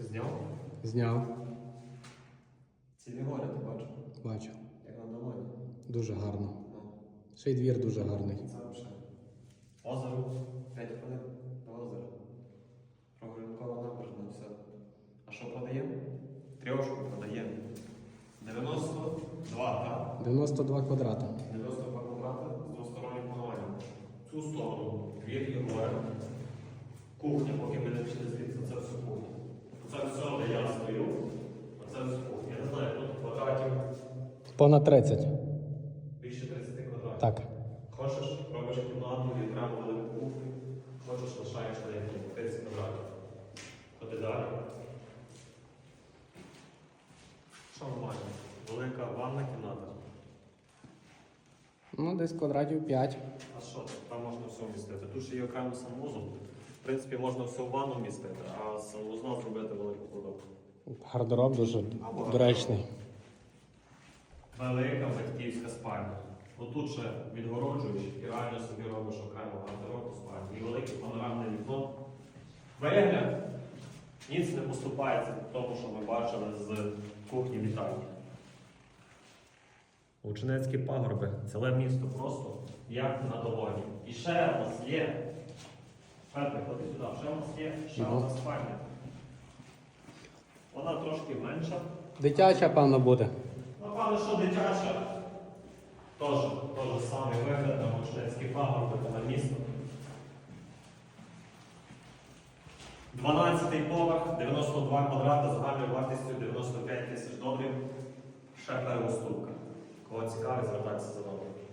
Зняв? Зняв. Цілі гори, ти бачиш? Бачу. Як на долоні. Дуже гарно. Ну, Ще й двір дуже гарний. це взагалі. Озеро. 5 хвилин до озера. Прогулянкова набережна, все. А що продаємо? Трьошку продаємо. 92, так? 92 квадрата. 92 квадрати з двостороннім плануванням. Цю сторону двір і море. Кухня, поки ми не пішли звідси, це все кухня. Це все, де я стою, а це все кухня. Я не знаю, тут квадратів Понад 30. більше 30 квадратів. Так. Хочеш, робиш кімнату окремо велику кухню. Хочеш, лишаєш на які 30 квадратів. Ходи далі. Що ми маємо? Велика ванна кімната. Ну, десь квадратів 5. А що там? Можна все вмістити. Тут ще є окремий санвузол. В принципі, можна все в ванну вмістити, а з санвузла зробити велику кладовку. Гардероб дуже доречний. Велика батьківська спальня. Отут ще відгороджуєш і реально собі робиш окремо гардеробну спальню. І велике панорамне вікно. Вигляд. Ніц не поступається тому, що ми бачили з кухні вітальні. Ученецькі пагорби. Ціле місто просто як на долоні. І ще в нас є. Петре, ходи сюди, ще в нас є ще одна спальня. Вона трошки менша. Дитяча, певно, буде. Напевно, що дитяча. Теж, теж самий вигляд на Мочнецький пагорби та місто. 12-й поверх, 92 квадрати, загальною вартістю 95 тисяч доларів. Ще переуступка. Кого цікавить, звертайтеся за номером.